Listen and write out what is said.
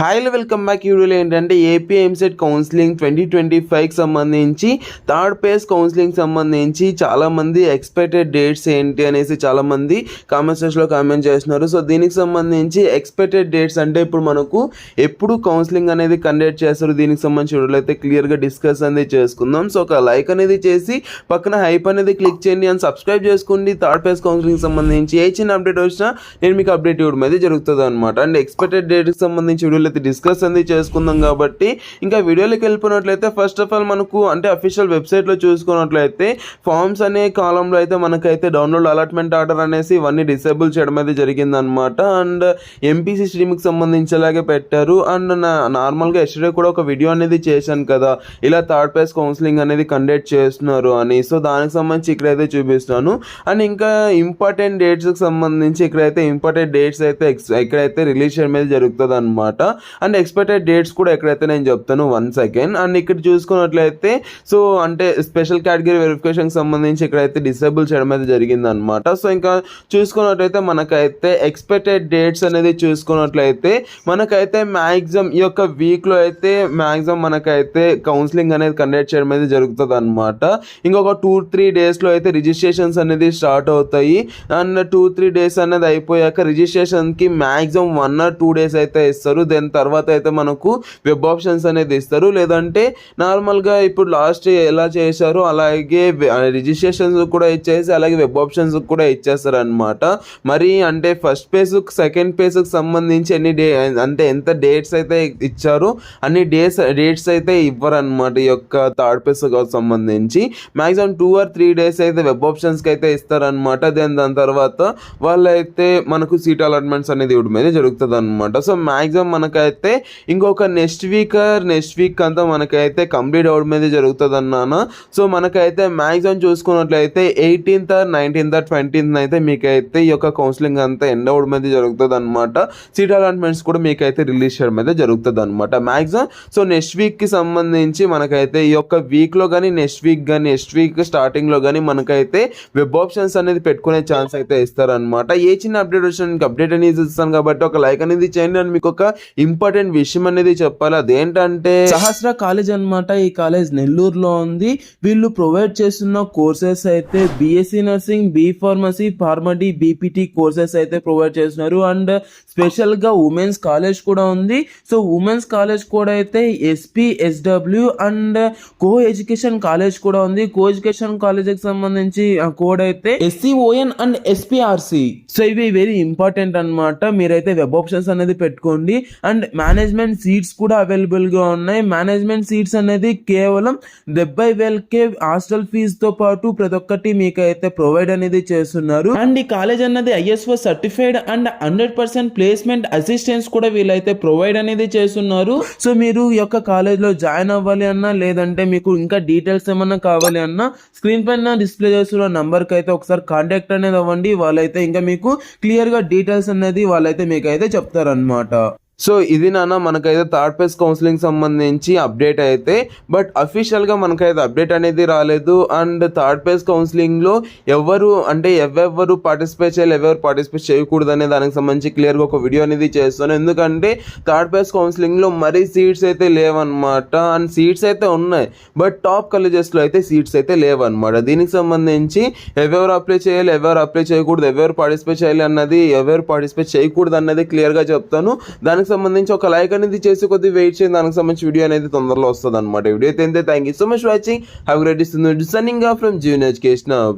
Hi welcome back ఈ వీడియోలో ఏంటంటే AP EAMCET counselling twenty twenty ఫైవ్కి సంబంధించి థర్డ్ పేస్ కౌన్సిలింగ్ సంబంధించి చాలామంది ఎక్స్పెక్టెడ్ డేట్స్ ఏంటి అనేసి చాలామంది కామెంట్ సెక్షన్లో కామెంట్ చేస్తున్నారు. సో దీనికి సంబంధించి ఎక్స్పెక్టెడ్ డేట్స్ అంటే ఇప్పుడు మనకు ఎప్పుడు కౌన్సిలింగ్ అనేది కండక్ట్ చేస్తారు? దీనికి సంబంధించి వీడియోలో అయితే క్లియర్గా డిస్కస్ అనేది చేసుకుందాం. సో ఒక లైక్ అనేది చేసి పక్కన హైప్ అనేది క్లిక్ చేయండి అండ్ సబ్స్క్రైబ్ చేసుకోండి. థర్డ్ పేస్ కౌన్సిలింగ్ సంబంధించి ఏ చిన్న అప్డేట్ వచ్చినా నేను మీకు అప్డేట్ ఇవ్వడం అయితే జరుగుతుంది అనమాట అండ్ ఎక్స్పెక్టెడ్ డేట్కి సంబంధించి వీడియోలో అయితే డిస్కస్ అనేది చేసుకుందాం కాబట్టి ఇంకా వీడియోలోకి వెళ్ళిపోయినట్లయితే ఫస్ట్ ఆఫ్ ఆల్ మనకు అంటే అఫీషియల్ వెబ్సైట్లో చూసుకున్నట్లయితే ఫార్మ్స్ అనే కాలంలో అయితే మనకైతే డౌన్లోడ్ అలాట్మెంట్ ఆర్డర్ అనేసి ఇవన్నీ డిసేబుల్ చేయడం అయితే జరిగిందనమాట అండ్ ఎంపీసీ స్ట్రీమ్కి సంబంధించి అలాగే పెట్టారు. అండ్ నా నార్మల్గా ఎస్టర్డే కూడా ఒక వీడియో అనేది చేశాను కదా. ఇలా థర్డ్ ప్లేస్ కౌన్సిలింగ్ అనేది కండక్ట్ చేస్తున్నారు అని. సో దానికి సంబంధించి ఇక్కడైతే చూపిస్తున్నాను అండ్ ఇంకా ఇంపార్టెంట్ డేట్స్కి సంబంధించి ఇక్కడైతే ఇంపార్టెంట్ డేట్స్ అయితే ఎక్స్ ఇక్కడైతే రిలీజ్ చేయడం అయితే జరుగుతుంది అనమాట అండ్ ఎక్స్పెక్టెడ్ డేట్స్ కూడా ఎక్కడైతే నేను చెప్తాను వన్ సెకండ్ అండ్ ఇక్కడ చూసుకున్నట్లయితే సో అంటే స్పెషల్ కేటగిరీ వెరిఫికేషన్కి సంబంధించి ఇక్కడైతే డిసేబుల్ చేయడం అయితే జరిగింది అనమాట సో ఇంకా చూసుకున్నట్లయితే మనకైతే ఎక్స్పెక్టెడ్ డేట్స్ అనేది చూసుకున్నట్లయితే మనకైతే మ్యాక్సిమం ఈ యొక్క వీక్లో అయితే మ్యాక్సిమం మనకైతే కౌన్సిలింగ్ అనేది కండక్ట్ చేయడం అయితే జరుగుతుంది అనమాట ఇంకొక టూ త్రీ డేస్లో అయితే రిజిస్ట్రేషన్స్ అనేది స్టార్ట్ అవుతాయి. అండ్ టూ త్రీ డేస్ అనేది అయిపోయాక రిజిస్ట్రేషన్కి maximum one or two days అయితే ఇస్తారు. దెన్ దాని తర్వాత అయితే మనకు వెబ్ ఆప్షన్స్ అనేది ఇస్తారు. లేదంటే నార్మల్గా ఇప్పుడు లాస్ట్ ఎలా చేశారో అలాగే రిజిస్ట్రేషన్స్ కూడా ఇచ్చేసి అలాగే వెబ్ ఆప్షన్స్ కూడా ఇచ్చేస్తారు అనమాట మరి అంటే ఫస్ట్ పేజ్ సెకండ్ పేజ్కి సంబంధించి ఎన్ని డే అంటే ఎంత డేట్స్ అయితే ఇచ్చారో అన్ని డేస్ డేట్స్ అయితే ఇవ్వరు అనమాట ఈ యొక్క థర్డ్ పేజ్ సంబంధించి. Maximum two or three days web web ఆప్షన్స్కి అయితే ఇస్తారనమాట దెన్ దాని తర్వాత వాళ్ళైతే మనకు సీట్ అలాట్మెంట్స్ అనేది ఇవ్వడం అయితే జరుగుతుంది అనమాట సో మ్యాక్సిమం మనకైతే ఇంకొక నెక్స్ట్ వీక్ నెక్స్ట్ వీక్ అంతా మనకైతే కంప్లీట్ అవడం మీద జరుగుతుంది అన్నాను సో మనకైతే మ్యాక్సిమం చూసుకున్నట్లయితే ఎయిటీన్త్ నైన్టీన్త్ ట్వంటీన్త్ అయితే మీకైతే ఈ యొక్క కౌన్సిలింగ్ అంతా ఎండ్ అవడం అయితే జరుగుతుంది అనమాట సీట్ అలాట్మెంట్స్ కూడా మీకైతే రిలీజ్ చేయడం అయితే జరుగుతుంది అనమాట మ్యాక్సిమం సో నెక్స్ట్ వీక్కి సంబంధించి మనకైతే ఈ యొక్క వీక్లో కానీ నెక్స్ట్ వీక్ కానీ నెక్స్ట్ వీక్ స్టార్టింగ్లో కానీ మనకైతే వెబ్ ఆప్షన్స్ అనేది పెట్టుకునే ఛాన్స్ అయితే ఇస్తారనమాట ఏ చిన్న అప్డేట్ వచ్చిన అప్డేట్ అనేది ఇస్తాను కాబట్టి ఒక లైక్ అనేది చేయండి. అని మీకు ఒక ఇంపార్టెంట్ విషయం అనేది చెప్పాలి. అదేంటంటే సహస్ర కాలేజ్ అన్నమాట. ఈ కాలేజ్ నెల్లూరులో ఉంది. వీళ్ళు ప్రొవైడ్ చేస్తున్న కోర్సెస్ అయితే BSc nursing B pharmacy PharmD BPT courses అయితే ప్రొవైడ్ చేస్తున్నారు. అండ్ స్పెషల్గా ఉమెన్స్ కాలేజ్ కూడా ఉంది. సో ఉమెన్స్ కాలేజ్ కూడా అయితే SP SW and coeducation college కూడా ఉంది. కో ఎడ్యుకేషన్ కాలేజ్కి సంబంధించి కోడ్ అయితే ఎస్సీఓఎన్ అండ్ ఎస్పీఆర్సి సో ఇవి వెరీ ఇంపార్టెంట్ అన్నమాట. మీరైతే వెబ్ ఆప్షన్స్ అనేది పెట్టుకోండి. అండ్ మేనేజ్మెంట్ సీట్స్ కూడా అవైలబుల్గా ఉన్నాయి. మేనేజ్మెంట్ సీట్స్ అనేది కేవలం డెబ్బై వేలకే హాస్టల్ ఫీజు తో పాటు ప్రతి ఒక్కటి మీకు అయితే ప్రొవైడ్ అనేది చేస్తున్నారు. అండ్ ఈ కాలేజ్ అన్నది ISO certified and hundred percent placement assistance కూడా వీళ్ళైతే ప్రొవైడ్ అనేది చేస్తున్నారు. సో మీరు ఈ యొక్క కాలేజ్లో జాయిన్ అవ్వాలి అన్నా లేదంటే మీకు ఇంకా డీటెయిల్స్ ఏమన్నా కావాలి అన్నా స్క్రీన్ పైన డిస్ప్లే చేస్తున్న నెంబర్కి అయితే ఒకసారి కాంటాక్ట్ అనేది అవ్వండి. వాళ్ళైతే ఇంకా మీకు క్లియర్గా డీటెయిల్స్ అనేది వాళ్ళైతే మీకు అయితే చెప్తారనమాట సో ఇది నాన్న మనకైతే థర్డ్ ఫేజ్ కౌన్సిలింగ్ సంబంధించి అప్డేట్ అయితే బట్ అఫీషియల్గా మనకైతే అప్డేట్ అనేది రాలేదు. అండ్ థర్డ్ ఫేజ్ కౌన్సిలింగ్లో ఎవరు అంటే ఎవరెవరు పార్టిసిపేట్ చేయాలి ఎవరు పార్టిసిపేట్ చేయకూడదు అనే దానికి సంబంధించి క్లియర్గా ఒక వీడియో అనేది చేస్తాను. ఎందుకంటే థర్డ్ ఫేజ్ కౌన్సిలింగ్లో మరీ సీట్స్ అయితే లేవన్నమాట. అండ్ సీట్స్ అయితే ఉన్నాయి బట్ టాప్ కాలేజెస్లో అయితే సీట్స్ అయితే లేవన్నమాట. దీనికి సంబంధించి ఎవరు అప్లై చేయాలి ఎవరు అప్లై చేయకూడదు ఎవరు పార్టిసిపేట్ చేయాలి అన్నది ఎవరు పార్టిసిపేట్ చేయకూడదు అన్నది క్లియర్గా చెప్తాను. దానికి సంబంధించి ఒక లైక్ అనేది చేసి కొద్దిగా వెయిట్ చేయండి. దానికి సంబంధించి వీడియో అనేది తొందరలో వస్తుంది అనమాట వీడియో అయితే thank you so much watching have great ఇస్తుంది సన్నింగ్ ఫ్రమ్ జీవన్ ఎడ్యుకేషన్